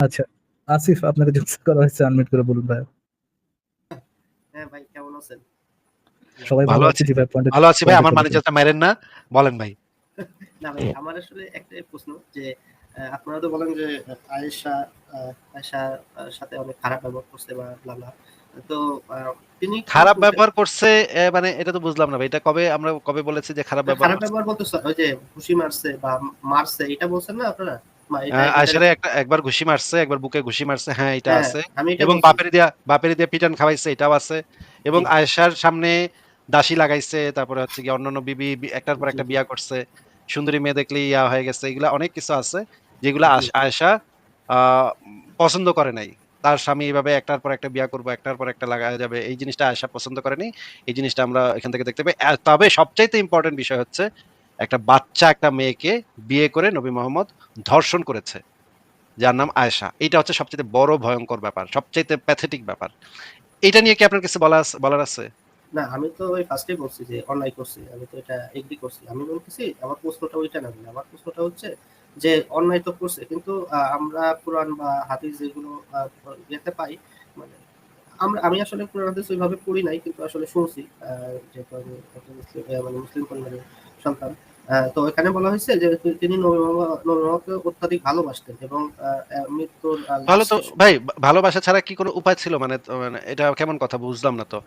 আচ্ছা। আসিফ আপনাকে করা হয়েছে আনমিউট করে বলুন। হ্যাঁ ভাই কেমন আছেন? সবাই ভালো আছি। ভাই পয়েন্টে ভালো আছি ভাই। আমার মাইরেন না। বলেন ভাই। না ভাই আমার আসলে একটাই প্রশ্ন যে আপনারা তো বলেন যে আয়েশা আয়েশার সাথে অনেক খারাপ ব্যবহার করছে বা ব্লা। তো তিনি খারাপ ব্যবহার করছে মানে এটা তো বুঝলাম না ভাই। এটা কবে আমরা কবে বলেছি যে খারাপ ব্যবহার খারাপ ব্যবহার বলতে ওই যে ঘুষি মারছে বা মারছে এটা বলছেন না আপনারা? মা এটা আ এটা- আয়েশারে একটা একবার ঘুষি মারছে, একবার বুকে ঘুষি মারছে। হ্যাঁ, এটা হ্যাঁ, আছে। এবং। বাপেরে দিয়া বাপেরে দিয়ে পিটান খাওয়াইছে এটাও আছে। এবং সামনে দাসী লাগাইছে। তারপরে হচ্ছে গিয়ে অন্যান্য বিবি একটার পর একটা বিয়া করছে। সুন্দরী মেয়ে দেখলেই ইয়া হয়ে গেছে। এগুলা অনেক কিছু আছে। যেগুলা পছন্দ করে নাই। তার স্বামী এভাবে একটার পর একটা বিয়া করব, একটার পর একটা লাগায়া যাবে। এই জিনিসটা আয়েশা পছন্দ করেনি। এই জিনিসটা আমরা এখান থেকে দেখতে পাই। তবে সবচাইতে ইম্পোর্টেন্ট বিষয় হচ্ছে একটা বাচ্চা, একটা মেয়েকে বিয়ে করে নবী মোহাম্মদ ধর্ষণ করেছে। যার নাম আয়েশা। এইটা হচ্ছে সবচাইতে বড় ভয়ঙ্কর ব্যাপার। সবচাইতে প্যাথেটিক ব্যাপার। এটা নিয়ে কি আপনার কিছু বলা বলার আছে? না, আমি তো ওই ফার্স্টেই বলছি যে, অন্যায় করছি। আমি তো এটা এগ্রি করছি। আমি বলতেছি, আমার প্রশ্নটা ওইটা না। আমার প্রশ্নটা হচ্ছে যে, অন্যায় তো করছে। কিন্তু আমরা কোরআন বা হাদিস যেগুলো, আ, ইয়েতে পাই মানে আমরা, আমি আসলে কোরআন হাদিস ওইভাবে পড়ি নাই, কিন্তু আসলে শুনছি। যেহেতু আমি মুসলিম মানে মুসলিম পরিবারের সন্তান। তো এখানে বলা হয়েছে যে তিনি নবী মোহাম্মদ নবী মোহাম্মদকে অত্যাধিক ভালোবাসতেন এবং মৃত্যুর ভালো তো ভাই ভালোবাসা ছাড়া কি কোনো উপায় ছিল? মানে মানে এটা কেমন কথা বুঝলাম না তো।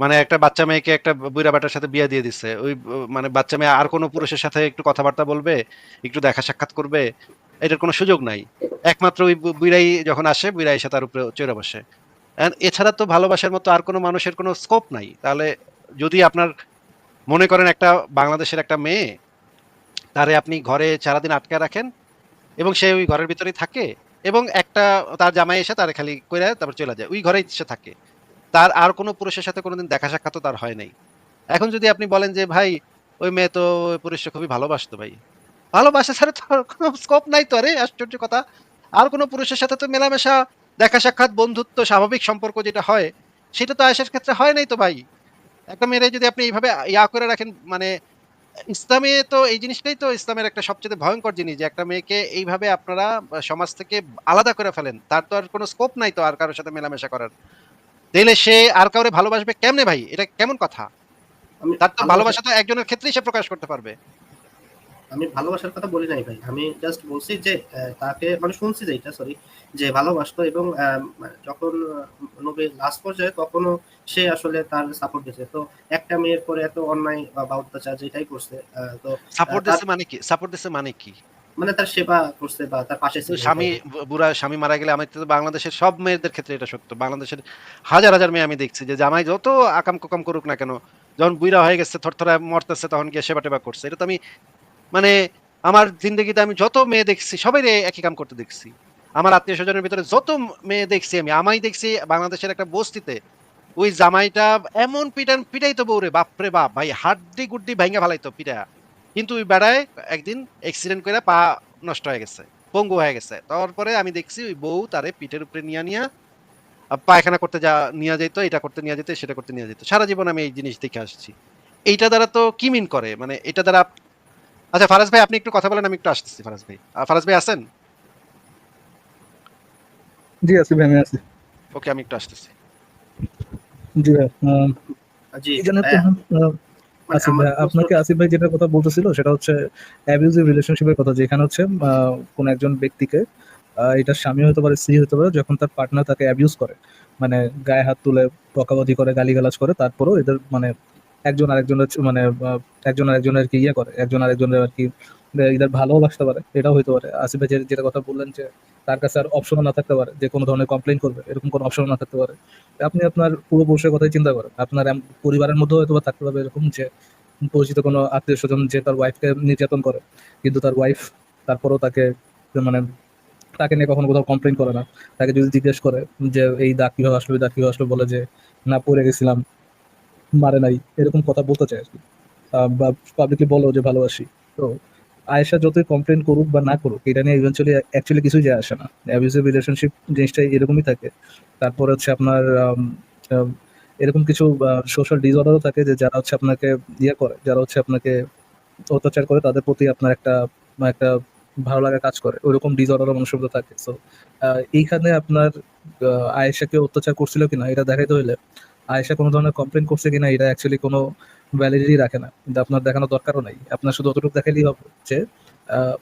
মানে একটা বাচ্চা মেয়েকে একটা বুইড়া বেটার সাথে বিয়া দিয়ে দিছে। ওই মানে বাচ্চা মেয়ে আর কোনো পুরুষের সাথে একটু কথাবার্তা বলবে, একটু দেখা সাক্ষাৎ করবে। এটার কোনো সুযোগ নাই। একমাত্র ওই বুড়াই যখন আসে বুইড়া এসে তার উপরে চইড়া বসে। এন্ড এছাড়া তো ভালোবাসার মতো আর কোনো মানুষের কোনো স্কোপ নাই। তাহলে যদি আপনার মনে করেন একটা বাংলাদেশের একটা মেয়ে, তারে আপনি ঘরে সারাদিন আটকে রাখেন এবং সে ওই ঘরের ভিতরেই থাকে এবং একটা তার জামাই এসে তারে খালি কইরা তারপর চলে যায়। ওই ঘরেই সে থাকে। তার আর কোনো পুরুষের সাথে কোনোদিন দেখা সাক্ষাৎও তার হয় নাই। এখন যদি আপনি বলেন যে ভাই ওই মেয়ে তো ওই পুরুষকে খুবই ভালোবাসতো ভাই। ভালোবাসা ছাড়া তো কোনো স্কোপ নাই তো আরে আশ্চর্য কথা। আর কোনো পুরুষের সাথে তো মেলামেশা, দেখা সাক্ষাৎ, বন্ধুত্ব, স্বাভাবিক সম্পর্ক যেটা হয়, সেটা তো আয়েশার ক্ষেত্রে হয় নাই তো ভাই। একটা মেয়েরে যদি আপনি এইভাবে ইয়া করে রাখেন মানে ইসলামে তো এই জিনিসটাই তো ইসলামের একটা সবচেয়ে ভয়ঙ্কর জিনিস যে একটা মেয়েকে এইভাবে আপনারা সমাজ থেকে আলাদা করে ফেলেন। তার তো আর কোনো স্কোপ নাই তো আর কারোর সাথে মেলামেশা করার। তাইলে সে আর কাউরে ভালোবাসবে কেমনে ভাই? এটা কেমন কথা? তার তো ভালোবাসা ভালোবাসা তো একজনের ক্ষেত্রেই সে প্রকাশ করতে পারবে। আমি ভালোবাসার কথা বলি নাই ভাই। আমি জাস্ট বলছি যে তাকে মানে শুনছি যে এটা সরি যে ভালোবাসতো এবং মানে যখন নবীর লাস্ট পর্যায়ে তখনও সে আসলে তার সাপোর্ট দিয়েছে। তো একটা মেয়ের পরে এত অন্যায় বা, অত্যাচার যেটাই করছে তো সাপোর্ট দিছে মানে কি? সাপোর্ট দিছে মানে কি? মানে তার সেবা করছে বা তার পাশে ছিল স্বামী বুড়া স্বামী মারা গেলে আমি তো বাংলাদেশের সব মেয়েদের ক্ষেত্রে এটা সত্য। বাংলাদেশের হাজার, হাজার মেয়ে আমি দেখছি যে জামাই যত আকাম-কুকাম করুক না কেন, যখন বুইড়া হয়ে গেছে থরথরায় মরতেছে তখন গিয়ে সেবা-টেবা করছে। এটা তো আমি মানে আমার জিন্দেগিতে আমি যত মেয়ে দেখছি সবাইরে একই কাম করতে দেখছি। আমার আত্মীয় স্বজনের ভিতরে যত মেয়ে দেখছি আমি, আমাই দেখছি বাংলাদেশের একটা বস্তিতে ওই জামাইটা এমন পিটান পিটাইতো বউরে বাপরে বাপ! ভাই হাড্ডি-গুড্ডি ভাইঙ্গা ফালাইতো পিটায়া। কিন্তু ওই বেড়ায় একদিন অ্যাক্সিডেন্ট কইরা পা নষ্ট হয়ে গেছে। পঙ্গু হয়ে গেছে। তারপরে আমি দেখছি ওই বউ তারে পিঠের উপরে নিয়ে নিয়া পায়খানা করতে যা নিয়ে যেত এটা করতে নিয়া যেত, সেটা করতে নিয়া যেত। সারা জীবন আমি এই জিনিস দেখে আসছি। এইটা দ্বারা তো কি মিন করে? মানে এটা দ্বারা আচ্ছা ফারাজ ভাই আপনি একটু কথা বলেন আমি একটু আসতেছি ফারাজ ভাই। ফারাজ ভাই আছেন? জি আসিফ ভাই আমি আছি। ওকে আমি একটু আসতেছি। জি ভাই। জি এখানে তো ভাইয়া আ মানে আসিফ ভাই আপনাকে আসিফ ভাই যেটার কথা বলতেছিল সেটা হচ্ছে অ্যাবিউজিভ রিলেশনশিপ কথা যেখানে হচ্ছে কোন একজন ব্যক্তিকে আ এটার স্বামী হতে পারে, স্ত্রী হতে পারে যখন তার পার্টনার তাকে অ্যাবিউজ করে। মানে গায়ে হাত তুলে, বকাবকি করে, গালিগালাজ করে তারপরেও এদের মানে একজন আরেকজনের মানে একজন আরেকজনের আরকি ইয়ে করে। একজন আরেকজনের আরকি এ এদের ভালোবাসতে পারে। এটাও হইতে পারে। আসিফ যেটা কথা বললেন যে তার কাছে আর অপশনও না থাকতে পারে যে কোনো ধরনের কমপ্লেইন করবে। এরকম কোনো অপশনও না থাকতে পারে। আপনি আপনার পূর্বপুরুষের কথাই চিন্তা করেন। আপনার পরিবারের মধ্যেও হয়তোবা থাকতে পারবে এরকম যে পরিচিত কোনো আত্মীয় স্বজন যে তার ওয়াইফকে নির্যাতন করে। কিন্তু তার ওয়াইফ তারপরেও তাকে মানে তাকে নিয়ে কখনো কোথাও কমপ্লেন করে না। তাকে যদি জিজ্ঞেস করে যে এই দাগ কীভাবে আসলো, দাগ কীভাবে আসলো বলে যে না পড়ে গেছিলাম, মারে নাই। এরকম কথা বলতে চাই আরকি। আ বা পাবলিকলি বলেও যে ভালোবাসি। তো আয়েশা যতই কমপ্লেন করুক বা না করুক এটা নিয়ে ইভেনচুয়ালি অ্যাকচুয়ালি কিছুই যায় আসে না। অ্যাবিউজিভ রিলেশনশিপ জিনিসটা এরকমই থাকে। তারপরে হচ্ছে আপনার এরকম কিছু সোশ্যাল ডিসঅর্ডার ও থাকে যে যারা হচ্ছে আপনাকে ইয়ে করে, যারা হচ্ছে আপনাকে অত্যাচার করে তাদের প্রতি আপনার একটা একটা ভালো লাগা কাজ করে ওইরকম ডিসঅর্ডার মানুষের মধ্যে থাকে সো এইখানে আপনার আয়েশাকে অত্যাচার করছিল কিনা এটা দেখাইতে হইলে আয়েশা কোনো ধরনের কমপ্লেন করছে কিনা এটা অ্যাকচুয়ালি কোনো ভ্যালিডিটি রাখে না। কিন্তু আপনার দেখানো দরকারও নাই। আপনার শুধু অতটুকু দেখাইলেই হবে যে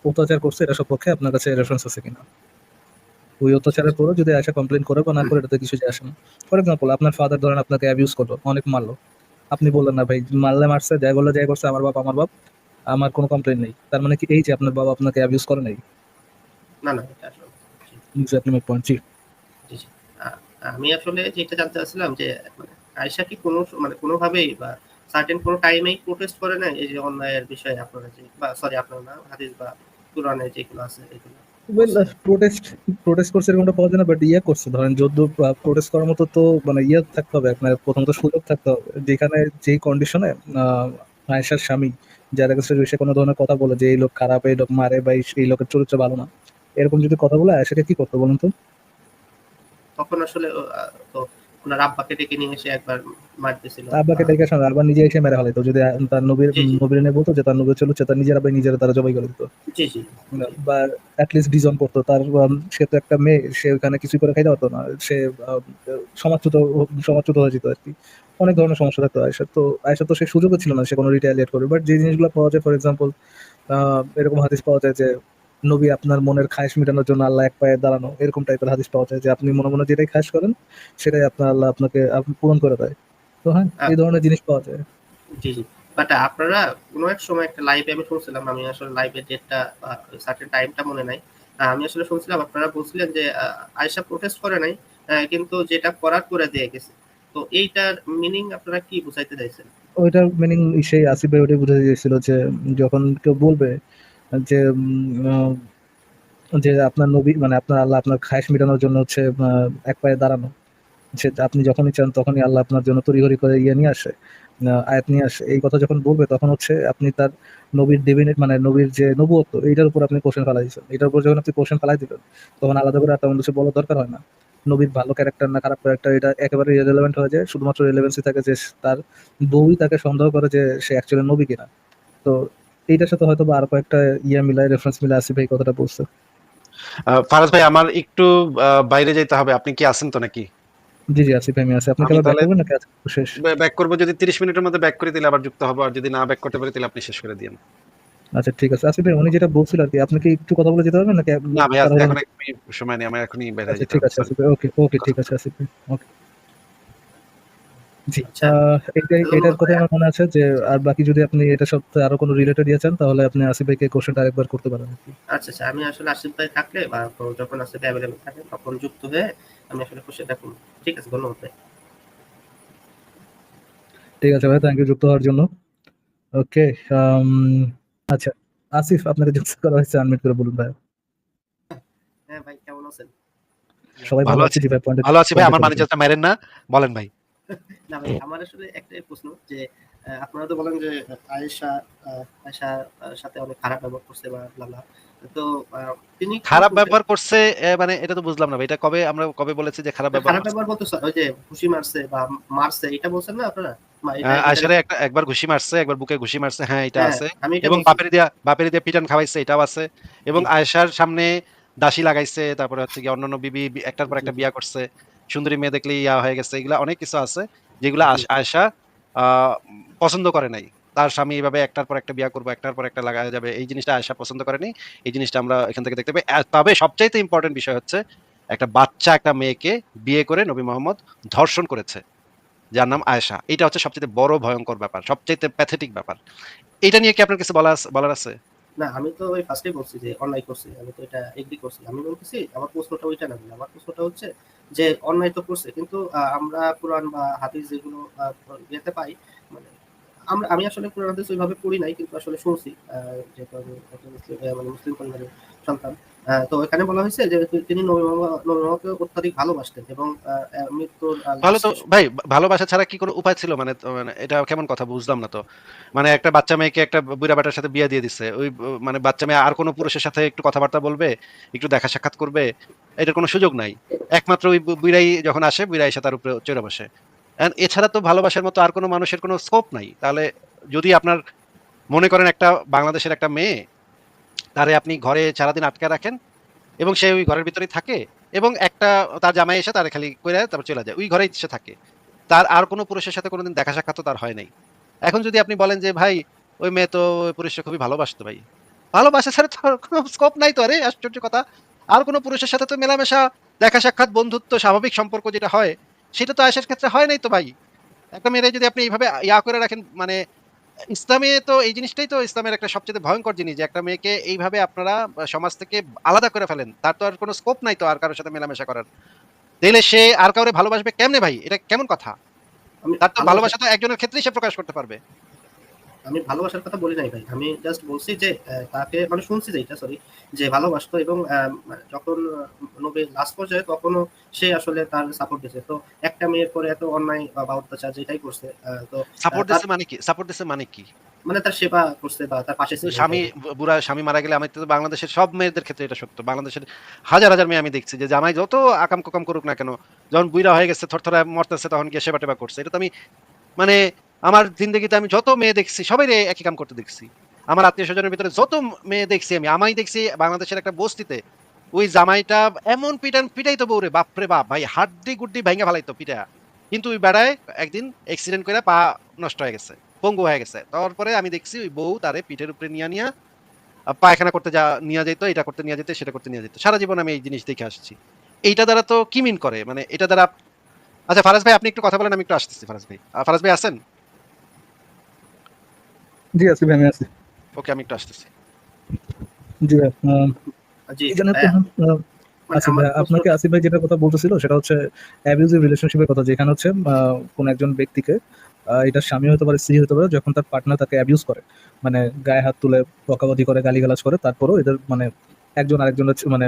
অত্যাচার করছে এটা সপক্ষে আপনার কাছে রেফারেন্স আছে কিনা। ওই অত্যাচারের পরও যদি আয়সা কমপ্লেন করে বা না করে এটাতে কিছু যায় আসে না। ফর এক্সাম্পল আপনার ফাদার ধরেন আপনাকে অ্যাবিউজ করল অনেক মারলো। আপনি বললেন না ভাই মারলে মারছে যাই বললে যাই করছে আমার বাপ আমার বাপ আমার কোনো কমপ্লেন নেই। তার মানে কি এই যে আপনার বাবা আপনাকে অ্যাবিউজ করে নাই? না না এক্স্যাক্টলি মাই পয়েন্ট জি। আমি আসলে যেটা জানতে চাচ্ছিলাম যে মানে আয়েশা কি কোনো মানে কোনোভাবেই বা সার্টেন কোনো টাইমেই প্রোটেস্ট করে না এই যে অন্যায়ের বিষয়ে আপনারা যে বা সরি আপনারা না হাদিস বা কোরআনে যেগুলো আছে এগুলো ওয়েল প্রোটেস্ট প্রোটেস্ট করছে এরকমটা পাওয়া যায় না বাট ইয়ে করছে। ধরেন প্রোটেস্ট করার মতো তো মানে ইয়ে থাকতে হবে আপনার প্রথমত সুযোগ থাকতে হবে। যেখানে যেই কন্ডিশনে আয়েশার স্বামী যারা কাছে কোনো ধরনের কথা বলে যে এই লোক খারাপ এই লোক মারে বা এই- এই লোকের চরিত্র ভালো না। এরকম যদি কথা বলে আয়েশাকে কি করতে বলুন তো? তখন আসলে তো ওনার আব্বাকে ডেকে নিয়ে এসে একবার মারতেছিল। আব্বাকে ডেকে শোনা আবার নিজে এসে মেরে হলে তো যদি তার নবীর। নবীর এনে বলতো যে তার নবীর চলো তার নিজের আবার নিজেরা তারা জবাই করে দিত। জি জি। বা অ্যাটলিস্ট ডিজন করতো। তার সে তো একটা মেয়ে সে ওখানে কিছু করে খাইতে পারতো না। সে সমাজচ্যুত সমাজচ্যুত হয়ে যেত আর কি অনেক ধরনের সমস্যা থাকতো আয়সার তো আয়সার তো সে সুযোগও ছিল না সে কোনো রিটালিয়েট করবে। বাট যে জিনিসগুলো পাওয়া যায় ফর এক্সাম্পল এরকম হাদিস পাওয়া যায় যে নবী আপনার মনের খায়েশ মেটানোর জন্য আল্লাহ এক পায়ে দাঁড়ানো এরকম টাইপের হাদিস পাওয়া যায় যে আপনি মনে মনে যেটাই খায়েশ করেন সেটাই আপনার আল্লাহ আপনাকে আপ- পূরণ করে দেয়। তো হ্যাঁ এই ধরনের জিনিস পাওয়া যায়। জি জি। বাট আপনারা কোনো এক সময় একটা লাইভে আমি শুনছিলাম আমি আসলে লাইভের ডেটটা সার্টেন টাইমটা মনে নাই। আমি আসলে শুনছিলাম আপনারা বলছিলেন যে আয়েশা প্রোটেস্ট করে নাই কিন্তু যেটা করার করে দিয়ে গেছে। তো এইটার মিনিং আপনারা কি বুঝাইতে চাইছেন? ওইটার মিনিং সেই আসিফ ভাই ওটাই বুঝাতে চেয়েছিল যে যখন কেউ বলবে যে যে আপনার নবী মানে আপনার আল্লাহ আপনার খায়েশ মেটানোর জন্য হচ্ছে এক পায়ে দাঁড়ানো। সে আপনি যখনই চান তখনই আল্লাহ আপনার জন্য তড়িঘড়ি করে ইয়ে নিয়ে আসে আয়াত নিয়ে আসে। এই কথা যখন বলবে তখন হচ্ছে আপনি তার নবীর ডিভিনেট মানে নবীর যে নবুয়ত্ব এইটার উপর আপনি কোশ্চেন ফেলাই দিচ্ছেন এটার উপর যখন আপনি কোশ্চেন ফেলাই দিবেন, তখন আলাদা করে তেমন কিছু বলার দরকার হয় না। নবীর ভালো ক্যারেক্টার না খারাপ ক্যারেক্টার এটা একেবারে রিলেভেন্ট হয়ে যায় শুধুমাত্র রেলেভেন্সি থাকে যে তার বউই তাকে সন্দেহ করে যে সে অ্যাকচুয়ালি নবী কিনা। তো এইটার সাথে হয়তো আর কয়েকটা ইয়ে মিলায় রেফারেন্স মিলে আসিফ ভাই কথাটা বলছে। ফারাজ ভাই আমার একটু বাইরে যেতে হবে। আপনি কি আছেন তো নাকি? জি জি আসিফ ভাই আমি আছি। আপনি আমি ব্যাক তাহলে- করবেন নাকি শেষ। ব্যাক করব। যদি তিরিশ মিনিটের মধ্যে ব্যাক করে দিলে আবার যুক্ত হব। আর যদি না ব্যাক করতে পারি তাহলে আপনি শেষ করে দিন আচ্ছা ঠিক আছে। আসিফ ভাই উনি যেটা বলছিল আর কি আপনি কি একটু কথা বলে যেতে হবে নাকি? না ভাই এখন? একদমই সময় নেই। আমার এখনই বের হয়ে আচ্ছা ঠিক আছে আসিফ ভাই। ওকে ওকে ঠিক আছে আসিফ ভাই। ওকে। জি। আচ্ছা। এটার কথা আমার মনে আছে যে আর বাকি যদি আপনি এটা সাথে আরও কোনো রিলেটেড ইয়ে চান তাহলে আপনি আসিফ ভাইকে কোশ্চেনটা আরেকবার করতে পারেন আচ্ছা আচ্ছা আমি আসলে আশিফ ভাই থাকলে বা যখন আসিফ অ্যাভেলেবল থাকে তখন যুক্ত হয়ে আমি আসলে কোশ্চেনটা করব। ঠিক আছে ধন্যবাদ ভাই। ঠিক আছে ভাই থ্যাংক ইউ যুক্ত হওয়ার জন্য। ওকে আচ্ছা আসিফ আপনাকে যুক্ত করা হয়েছে আনমিট করে বলুন ভাই। হ্যাঁ ভাই কেমন আছেন? সবাই ভালো আছি। ভাই পয়েন্টে ভালো আছি ভাই আমার ম্যানেজারটা মেরেন না? বলেন ভাই। না ভাই আমার আসলে একটাই প্রশ্ন যে আপনারা তো বলেন যে আয়েশা আয়েশার সাথে অনেক খারাপ ব্যবহার করছে বা ব্লা তো তিনি খারাপ ব্যবহার করছে মানে এটা তো বুঝলাম না ভাই এটা কবে আমরা কবে বলেছি যে খারাপ ব্যবহার খারাপ ব্যবহার বলতে স্যার, ওই যে ঘুষি মারছে বা মারছে এটা বলছেন না আপনারা? একটা একবার ঘুষি মারছে একবার বুকে ঘুষি মারছে হ্যাঁ এটা হ্যাঁ, আছে। এবং বাপের দিয়া বাপের দিয়া পিটান খাওয়াইছে এটাও আছে। এবং আয়েশার সামনে দাসী লাগাইছে তারপরে হচ্ছে কি অন্যান্য বিবি একটার পর একটা বিয়া করছে। সুন্দরী মেয়ে দেখলে ইয়া হয়ে গেছে এগুলা অনেক কিছু আছে যেগুলো জি। আয়েশা পছন্দ করে নাই। তার স্বামী এইভাবে একটার পর একটা বিয়া করব একটার পর একটা লাগা যাবে এই জিনিসটা আয়েশা পছন্দ করেনি এই জিনিসটা আমরা এখান থেকে দেখতে পাই। তবে সবচাইতে ইম্পর্টেন্ট বিষয় হচ্ছে একটা বাচ্চা একটা মেয়েকে বিয়ে করে নবী মোহাম্মদ ধর্ষণ করেছে যার নাম আয়েশা। এটা হচ্ছে সবচেয়ে বড় ভয়ঙ্কর ব্যাপার সবচেয়ে প্যাথেটিক ব্যাপার। এটা নিয়ে কি আপনার কিছু বলা বলার আছে? না, আমি তো ওই ফার্স্টেই বলছি যে অন্যায় করছি আমি তো এটা এগ্রি করছি। আমি বলতেছি, আমার প্রশ্নটা ওইটা না, আমার প্রশ্নটা হচ্ছে যে অন্যায় তো করছে কিন্তু আমরা কোরআন বা হাদিস যেগুলো ইয়েতে পাই মানে আমরা আমি আসলে কোরআন হাদিস ওইভাবে পড়ি নাই কিন্তু আসলে শুনছি যেহেতু আমি একটা মুসলিম মানে মুসলিম পরিবারের সন্তান। তো এখানে বলা হয়েছে যে তিনি নবী মোহাম্মদকে অত্যাধিক ভালোবাসতেন এবং মৃত্যুর ভালো তো ভাই ভালোবাসা ছাড়া কি কোনো উপায় ছিল? মানে মানে এটা কেমন কথা? বুঝলাম না তো। মানে একটা বাচ্চা মেয়েকে একটা বুড়া বেটার সাথে বিয়ে দিয়ে দিছে ওই মানে বাচ্চা মেয়ে আর কোনো পুরুষের সাথে একটু কথাবার্তা বলবে একটু দেখা সাক্ষাৎ করবে এটার কোনো সুযোগ নাই। একমাত্র ওই বুড়াই যখন আসে বুড়াই এসে তার উপরে চড়ে বসে। এছাড়া তো ভালোবাসার মতো আর কোনো মানুষের কোনো স্কোপ নাই। তাহলে যদি আপনার মনে করেন একটা বাংলাদেশের একটা মেয়ে, তারে আপনি ঘরে সারাদিন আটকে রাখেন এবং সে ওই ঘরের ভিতরেই থাকে এবং একটা তার জামাই এসে তারে খালি করে তারপর চলে যায়, ওই ঘরেই সে থাকে। তার আর কোনো পুরুষের সাথে কোনোদিন দেখা সাক্ষাৎ তো তার হয় নাই। এখন যদি আপনি বলেন যে, ভাই, ওই মেয়ে তো ওই পুরুষকে খুবই ভালোবাসতো ভাই। ভালোবাসা ছাড়া তো কোনো স্কোপ নাই তো আরে, আশ্চর্য কথা। আর কোনো পুরুষের সাথে তো মেলামেশা, দেখা সাক্ষাৎ, বন্ধুত্ব, স্বাভাবিক সম্পর্ক যেটা হয় সেটা তো আয়েশার ক্ষেত্রে হয় নাই তো ভাই। একটা মেয়েরাই যদি আপনি এইভাবে ইয়া করে রাখেন মানে ইসলামে তো এই জিনিসটাই তো ইসলামের একটা সবচেয়ে ভয়ঙ্কর জিনিস যে একটা মেয়েকে এইভাবে আপনারা সমাজ থেকে আলাদা করে ফেলেন। তার তো আর কোনো স্কোপ নাই তো আর কারোর সাথে মেলামেশা করার। তাইলে সে আর কাউরে ভালোবাসবে কেমনে ভাই? এটা কেমন কথা? তার তো ভালোবাসা তো একজনের ক্ষেত্রেই সে প্রকাশ করতে পারবে। আমি ভালোবাসার কথা বলি নাই ভাই। আমি জাস্ট বলছি যে তাকে মানে শুনছি যে এটা সরি যে ভালোবাসতো এবং মানে যখন নবী লাস্ট পর্যায়ে তখনও সে আসলে তার সাপোর্ট দিয়েছে। তো একটা মেয়ের পরে এত অন্যায় বা অত্যাচার যেটাই করছে তো সাপোর্ট দিচ্ছে মানে কি? সাপোর্ট দিচ্ছে মানে কি? মানে তার সেবা করছে বা তার পাশে ছিল স্বামী বুড়া স্বামী মারা গেলে আমি তো বাংলাদেশের সব মেয়েদের ক্ষেত্রে এটা সত্য। বাংলাদেশের হাজার হাজার মেয়ে আমি দেখছি যে জামাই যত আকাম কুকাম করুক না কেন যখন বুইরা হয়ে গেছে থরথরা মরতেছে তখন গিয়ে সেবা টেবা করছে। এটা তো আমি মানে আমার জিন্দগিতে আমি যত মেয়ে দেখছি সবাই একই কাম করতে দেখছি। আমার আত্মীয় স্বজনের ভিতরে যত মেয়ে দেখছি আমি আমাই দেখছি বাংলাদেশের একটা বস্তিতে। ওই জামাইটা এমন পিটান পিটাই তো বউরে, বাপরে বাপ, ভাই, হাড্ডি গুড্ডি ভাঙা ফেলাইতো পিটা। কিন্তু ওই বেড়ায় একদিন অ্যাক্সিডেন্ট করে পা নষ্ট হয়ে গেছে, পঙ্গু হয়ে গেছে। তারপরে আমি দেখছি ওই বউ তারে পিঠের উপরে নিয়ে নিয়ে পায়খানা করতে যা, নিয়ে যেত এটা করতে নিয়ে যেত সেটা করতে নিয়ে যেত সারা জীবন আমি এই জিনিস দেখে আসছি। এইটা দ্বারা তো কি মিন করে? মানে এটা দ্বারা আচ্ছা ফারাজ ভাই, আপনি একটু কথা বলেন, আমি একটু আসতেছি, ফারাজ ভাই। ফারাজ ভাই আছেন? জি আছি ভাই আমি আছি। ওকে আমি একটু আসতেছি। জি ভাই মানে আসিফ ভাই, আপনাকে আসিফ ভাই যেটা কথা বলতেছিল সেটা হচ্ছে অ্যাবিউজিভ রিলেশনশিপের কথা যেখানে হচ্ছে আহ, কোন একজন ব্যক্তিকে আহ, এটা স্বামী হতে পারে স্ত্রী হতে পারে যখন তার পার্টনার তাকে অ্যাবিউজ করে মানে গায়ে হাত তুলে বকাবকি করে গালিগালাজ করে তারপরও এদের মানে একজন আরেকজনের মানে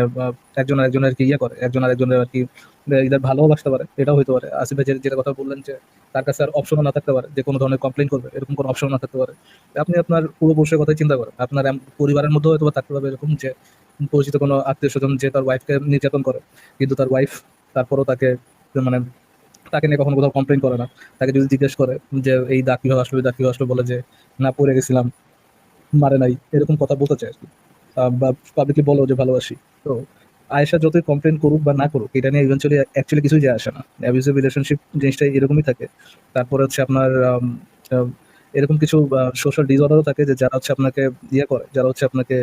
একজন আরেকজনের আর কি ইয়ে করে একজন আরেকজনের আর কি আহ, এদের ভালোবাসতে পারে এটাও হতে পারে। আসিফ ভাই যেটা কথা বললেন যে তার কাছে আর অপশনও না থাকতে পারে যে কোনো ধরনের কমপ্লেন করবে এরকম কোনো অপশন না থাকতে পারে। আপনি আপনার পূর্বপুরুষের কথাই চিন্তা করেন আপনার পরিবারের মধ্যে হয়তো থাকতে পারবে এরকম যে পরিচিত কোনো আত্মীয় স্বজন যে তার ওয়াইফকে নির্যাতন করে কিন্তু তার ওয়াইফ তারপরও তাকে মানে তাকে নিয়ে কখনো কোথাও কমপ্লেন করে না। তাকে যদি জিজ্ঞেস করে যে এই দাগ কীভাবে এই দাগ কীভাবে আসলো? বলে যে না পড়ে গেছিলাম মারে নাই এরকম কথা বলতে চায় আর কি। বা পাবলিকলি বলো যে ভালোবাসি। তো আয়েশা যতই কমপ্লেন করুক বা না করুক, এটা নিয়ে ইভেন্চুয়ালি অ্যাকচুয়ালি কিছুই যায় আসে না। অ্যাবিউজিভ রিলেশনশিপ জিনিসটা এরকমই থাকে। তারপরে হচ্ছে আপনার এরকম কিছু সোশ্যাল ডিসঅর্ডারও থাকে যে যারা হচ্ছে আপনাকে ইয়ে করে, যারা হচ্ছে আপনাকে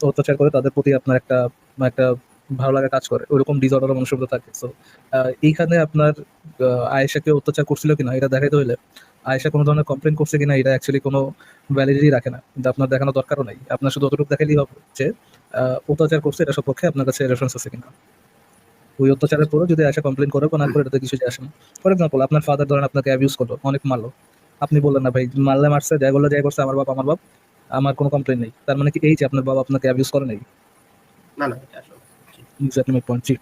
অত্যাচার করে, তাদের প্রতি আপনার একটা একটা ভালো লাগা কাজ করে, ওইরকম ডিসঅর্ডার মধ্যে থাকে। তো এইখানে আপনার আয়েশাকে অত্যাচার করছিল কিনা, এটা দেখাইতে হলে আয়েশা কোনো ধরনের কমপ্লেন করছে কিনা, এটা অ্যাকচুয়ালি কোনো ভ্যালিডিটি রাখে না। কিন্তু আপনার দেখানো দরকারও নাই। আপনার শুধু অতটুকু দেখাইলেই হবে যে অত্যাচার করছে এটা সপক্ষে আপনার কাছে রেফারেন্স আছে কিনা। ওই অত্যাচারের পরেও যদি আয়েশা কমপ্লেন করে বা না করে, এটাতে কিছু আসে না। ফর এক্সাম্পল আপনার ফাদার ধরেন আপনাকে অ্যাবিউজ করল, অনেক মারলো। আপনি বললেন না, ভাই, মারলে মারছে যাই যাই করছে, আমার বাপ আমার বাপ, আমার কোনো কমপ্লেন নেই। তার মানে কি এই যে আপনার বাবা আপনাকে অ্যাবিউজ করে নাই? না না আসলে পয়েন্ট জি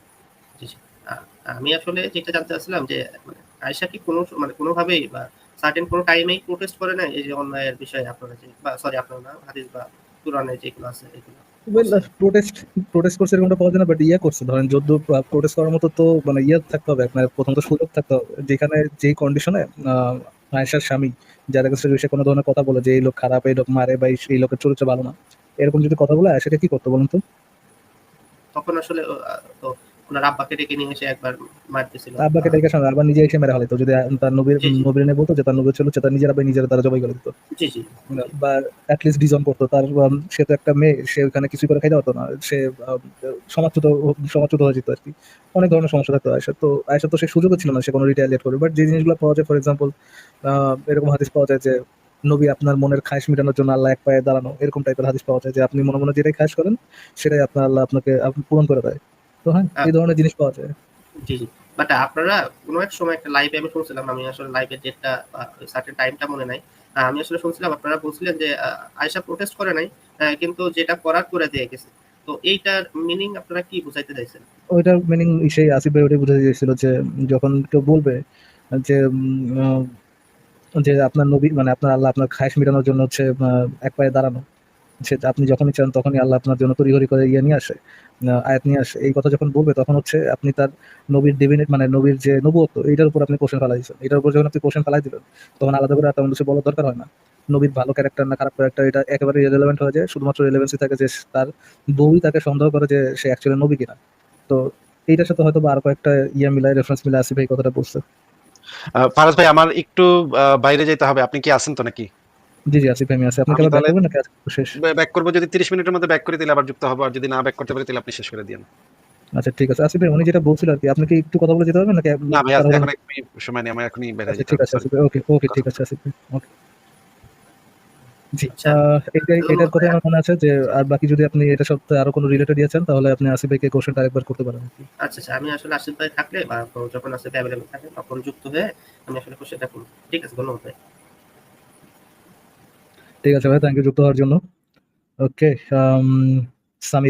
আমি আসলে যেটা জানতে চাচ্ছিলাম যে মানে আয়েশা কি কোনো মানে কোনোভাবেই বা সার্টেন কোনো টাইমেই প্রোটেস্ট করে না এই যে অন্যায়ের বিষয়ে আপনারা যে বা সরি আপনারা না হাদিস বা কোরআনে যেগুলো আছে এগুলো। ওয়েল প্রোটেস্ট প্রোটেস্ট করছে এরকমটা পাওয়া যায় না বাট ইয়ে করছে। ধরেন যদ্য প্রোটেস্ট করার মতো তো মানে ইয়ে থাকতে হবে আপনার প্রথমত সুযোগ থাকতে হবে। যেখানে যেই কন্ডিশনে আয়েশার স্বামী যাদের কাছে কোনো ধরনের কথা বলে যে এই লোক খারাপ এই লোক মারে বা এই- এই লোকের চরিত্র ভালো না। এরকম যদি কথা বলে আয়েশাকে কি করতে বলুন তো? তখন আসলে তো ওনার আব্বাকে ডেকে নিয়ে এসে একবার মারতেছিল। আব্বাকে ডেকে শোনা আবার নিজে এসে মেরে হলে তো যদি তার নবীর। নবীর নিয়ে বলতো যে তার নবীর ছিল তার নিজের আবার নিজের তারা জবাই করে দিত। জি জি। বা অ্যাটলিস্ট ডিজন করতো। তার সে তো একটা মেয়ে সে ওখানে কিছু করে খাইতে পারতো না। সে সমাজচ্যুত সমাজচ্যুত হয়ে যেত আর কি। অনেক ধরনের সমস্যা থাকতো আয়সা তো আয়সা তো সে সুযোগও ছিল না সে কোনো রিটালিয়েট করবে। বাট যে জিনিসগুলো পাওয়া যায় ফর এক্সাম্পল এরকম হাদিস পাওয়া যায় যে নবী আপনার মনের খায়েশ মেটানোর জন্য আল্লাহ এক পায়ে দাঁড়ানো এরকম টাইপের হাদিস পাওয়া যায় যে আপনি মনে মনে যেটাই খায়েশ করেন সেটাই আপনার আল্লাহ আপনাকে পূরণ করে দেয়। তো হ্যাঁ এই ধরনের জিনিস পাওয়া যায়। জি জি। বাট আপনারা কোনো এক সময় একটা লাইভে আমি শুনছিলাম আমি আসলে লাইভের ডেটটা সার্টেন টাইমটা মনে নাই। আমি আসলে শুনছিলাম আপনারা বলছিলেন যে আয়েশা প্রোটেস্ট করে নাই কিন্তু যেটা করার করে দিয়ে গেছে। তো এইটার মিনিং আপনারা কি বুঝাইতে চাইছেন? ওইটার মিনিং সেই আসিফ ভাই ওটাই বুঝাতে চেয়েছিল যে যখন কেউ বলবে যে যে আপনার নবী মানে আপনার আল্লাহ আপনার খায়েশ মেটানোর জন্য হচ্ছে এক পায়ে দাঁড়ানো। সে আপনি যখনই চান তখনই আল্লাহ আপনার জন্য তড়িঘড়ি করে ইয়ে নিয়ে আসে আয়াত নিয়ে আসে। এই কথা যখন বলবে তখন হচ্ছে আপনি তার নবীর ডিভিনেট মানে নবীর যে নবুয়ত্ব এটার উপর আপনি কোশ্চেন ফেলাই দিচ্ছেন এটার উপর যখন আপনি কোশ্চেন ফেলাই দিলেন তখন আলাদা করে তেমন কিছু বলার দরকার হয় না। নবীর ভালো ক্যারেক্টার না খারাপ ক্যারেক্টার এটা একেবারে রিলেভেন্ট হয়ে যায়। শুধুমাত্র রিলেভেন্সি থাকে যে তার বউই তাকে সন্দেহ করে যে সে অ্যাকচুয়ালি নবী কিনা। তো এইটার সাথে হয়তো বা আর কয়েকটা ইয়ে মিলাই রেফারেন্স মিলে আসিফ এই কথাটা বলছে। ফারাজ ভাই আমার একটু বাইরে যেতে হবে। আপনি কি আছেন তো নাকি? জি জি আসিফ আমি আছি। আপনি তাহলে- করবেন নাকি? শেষ? ব্যাক করব যদি তিরিশ মিনিটের মধ্যে ব্যাক করে দিলে আবার যুক্ত হব আর যদি না ব্যাক করতে পারি তাহলে আপনি শেষ করে দিন আচ্ছা ঠিক আছে। আসিফ ভাই উনি যেটা বলছিল আর কি আপনি কি একটু কথা বলে যেতে হবে নাকি? না ভাই এখন সময় নেই আমার এখনই বেড়ে আচ্ছা ঠিক আছে ওকে ওকে ঠিক আছে আসিফ ভাই ওকে জি আচ্ছা। আহ, এটাই এটার কথা আমার মনে আছে যে আর বাকি যদি আপনি এটা সাথে আরও কোনো রিলেটেড দিয়েছেন তাহলে আপনি আসিফ ভাইকে কোশ্চেনটা আরেকবার করতে পারেন আচ্ছা আচ্ছা আমি আসলে আসিফ ভাই থাকলে বা যখন আসিফ অ্যাভেলেবল থাকে তখন যুক্ত হয়ে আমি আসলে কোশ্চেনটা করব। ঠিক আছে ধন্যবাদ ভাই। ঠিক আছে ভাই থ্যাংক ইউ যুক্ত হওয়ার জন্য। ওকে সামি